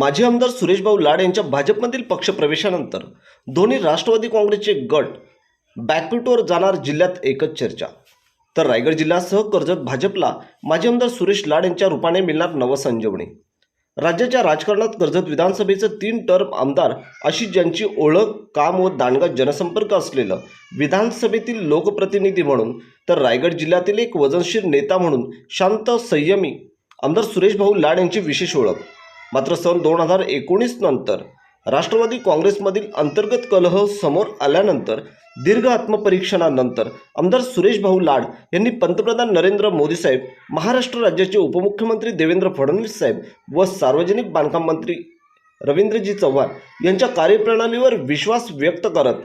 माजी आमदार सुरेशभाऊ लाड यांच्या भाजपमधील पक्षप्रवेशानंतर दोन्ही राष्ट्रवादी काँग्रेसचे गट बॅकफुटवर जाणार जिल्ह्यात एकच चर्चा. तर रायगड जिल्ह्यासह कर्जत भाजपला माजी आमदार सुरेश लाड यांच्या रूपाने मिळणार नवसंजीवनी. राज्याच्या राजकारणात कर्जत विधानसभेचं तीन टर्म आमदार अशी ज्यांची ओळख काम व दांडगा जनसंपर्क असलेलं विधानसभेतील लोकप्रतिनिधी म्हणून तर रायगड जिल्ह्यातील एक वजनशीर नेता म्हणून शांत संयमी आमदार सुरेश भाऊ लाड यांची विशेष ओळख. मात्र सन दोन हजार एकोणीस नंतर राष्ट्रवादी काँग्रेसमधील अंतर्गत कलह समोर आल्यानंतर दीर्घ आत्मपरीक्षणानंतर आमदार सुरेश भाऊ लाड यांनी पंतप्रधान नरेंद्र मोदी साहेब महाराष्ट्र राज्याचे उपमुख्यमंत्री देवेंद्र फडणवीस साहेब व सार्वजनिक बांधकाम मंत्री रवींद्रजी चव्हाण यांच्या कार्यप्रणालीवर विश्वास व्यक्त करत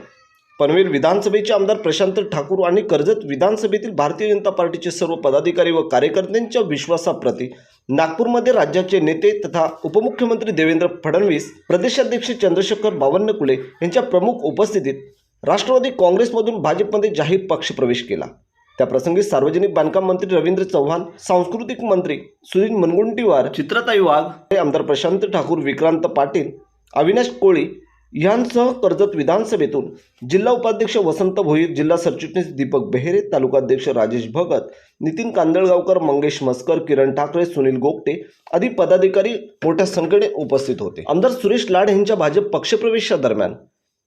पनवेल विधानसभेचे आमदार प्रशांत ठाकूर आणि कर्जत विधानसभेतील भारतीय जनता पार्टीचे सर्व पदाधिकारी व कार्यकर्त्यांच्या विश्वासाप्रती नागपूरमध्ये राज्याचे नेते तथा उपमुख्यमंत्री देवेंद्र फडणवीस प्रदेशाध्यक्ष चंद्रशेखर बावन्नकुळे यांच्या प्रमुख उपस्थितीत राष्ट्रवादी काँग्रेसमधून भाजपमध्ये जाहीर पक्षप्रवेश केला. त्याप्रसंगी सार्वजनिक बांधकाम मंत्री रवींद्र चव्हाण सांस्कृतिक मंत्री सुनील मुनगंटीवार चित्रताई वाघ आमदार प्रशांत ठाकूर विक्रांत पाटील अविनाश कोळी यांसह कर्जत विधानसभेतून जिल्हा उपाध्यक्ष वसंत भोईर जिल्हा सरचिटणीस दीपक बेहेरे तालुकाध्यक्ष राजेश भगत नितीन कांदळगावकर मंगेश मस्कर किरण ठाकरे सुनील गोगटे आदी पदाधिकारी मोठ्या संख्येने उपस्थित होते. आमदार सुरेश लाड यांच्या भाजप पक्षप्रवेशादरम्यान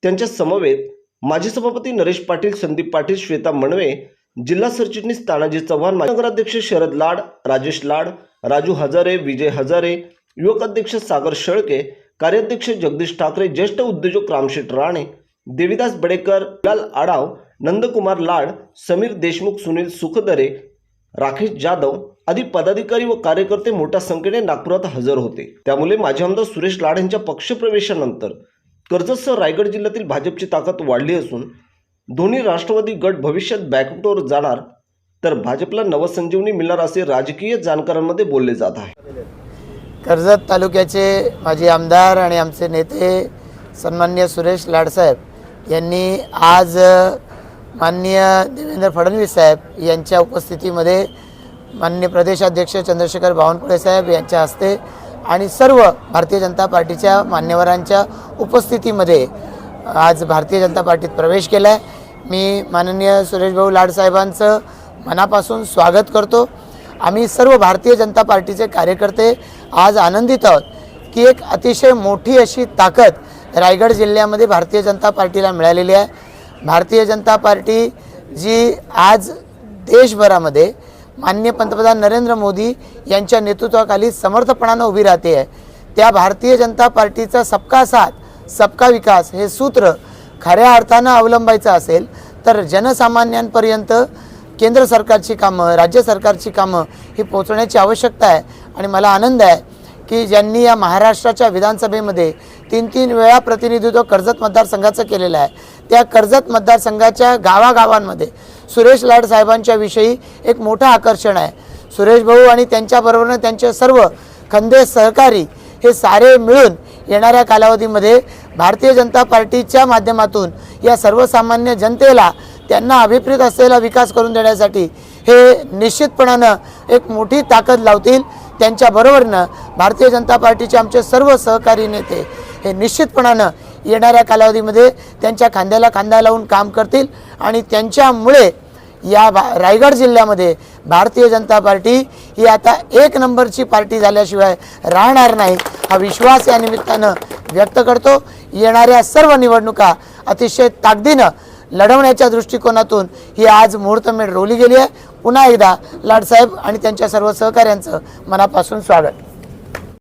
त्यांच्या समवेत माजी सभापती नरेश पाटील संदीप पाटील श्वेता मणवे जिल्हा सरचिटणीस तानाजी चव्हाण नगराध्यक्ष शरद लाड राजेश लाड राजू हजारे विजय हजारे युवक अध्यक्ष सागर शेळके कार्याध्यक्ष जगदीश ठाकरे ज्येष्ठ उद्योजक रामशेठ राणे देविदास बडेकर लाल आडाव नंदकुमार लाड समीर देशमुख सुनील सुखदरे राकेश जाधव आदी पदाधिकारी व कार्यकर्ते मोठ्या संख्येने नागपुरात हजर होते. त्यामुळे माजी आमदार सुरेश लाड यांच्या पक्षप्रवेशानंतर कर्जतसह रायगड जिल्ह्यातील भाजपची ताकद वाढली असून दोन्ही राष्ट्रवादी गट भविष्यात बॅकवुटवर जाणार तर भाजपला नवसंजीवनी मिळणार असे राजकीय जाणकारांमध्ये बोलले जात आहे. कर्जत तालुक्याचे माजी आमदार आणि आमचे नेते सन्मान्य सुरेश लाडसाहेब यांनी आज माननीय देवेंद्र फडणवीस साहेब यांच्या उपस्थितीमध्ये माननीय प्रदेशाध्यक्ष चंद्रशेखर बावनकुळे साहेब यांच्या हस्ते आणि सर्व भारतीय जनता पार्टीच्या मान्यवरांच्या उपस्थितीमध्ये आज भारतीय जनता पार्टीत प्रवेश केला आहे मी माननीय सुरेशभाऊ लाडसाहेबांचं मनापासून स्वागत करतो. आम्ही सर्व भारतीय जनता पार्टीचे कार्यकर्ते आज आनंदित आहोत की एक अतिशय मोठी अशी ताकद रायगड जिल्ह्यामध्ये भारतीय जनता पार्टीला मिळालेली आहे. भारतीय जनता पार्टी जी आज देशभरामध्ये माननीय पंतप्रधान नरेंद्र मोदी यांच्या नेतृत्वाखाली समर्थपणानं उभी राहते आहे. त्या भारतीय जनता पार्टीचा सबका साथ सबका विकास हे सूत्र खऱ्या अर्थानं अवलंबायचं असेल तर जनसामान्यांपर्यंत केंद्र सरकारची कामं राज्य सरकारची कामं ही पोचवण्याची आवश्यकता आहे. आणि मला आनंद आहे की ज्यांनी या महाराष्ट्राच्या विधानसभेमध्ये तीन तीन वेळा प्रतिनिधित्व कर्जत मतदारसंघाचं केलेलं आहे. त्या कर्जत मतदारसंघाच्या गावागावांमध्ये सुरेश लाड साहेबांच्या विषयी एक मोठं आकर्षण आहे. सुरेश भाऊ आणि त्यांच्याबरोबरनं त्यांचे सर्व खंदे सहकारी हे सारे मिळून येणाऱ्या कालावधीमध्ये भारतीय जनता पार्टीच्या माध्यमातून या सर्वसामान्य जनतेला त्यांना अभिप्रेत असलेला विकास करून देण्यासाठी हे निश्चितपणानं एक मोठी ताकद लावतील. त्यांच्याबरोबरनं भारतीय जनता पार्टीचे आमचे सर्व सहकारी नेते हे निश्चितपणानं येणाऱ्या कालावधीमध्ये त्यांच्या खांद्याला खांदा लावून काम करतील आणि त्यांच्यामुळे या भा रायगड जिल्ह्यामध्ये भारतीय जनता पार्टी ही आता एक नंबरची पार्टी झाल्याशिवाय राहणार नाही हा विश्वास या निमित्तानं व्यक्त करतो. येणाऱ्या सर्व निवडणुका अतिशय ताकदीनं लढवण्याच्या दृष्टिकोनातून ही आज मुहूर्तमेढ रोवली गेली आहे. पुन्हा एकदा लाडसाहेब आणि त्यांच्या सर्व सहकाऱ्यांचं मनापासून स्वागत.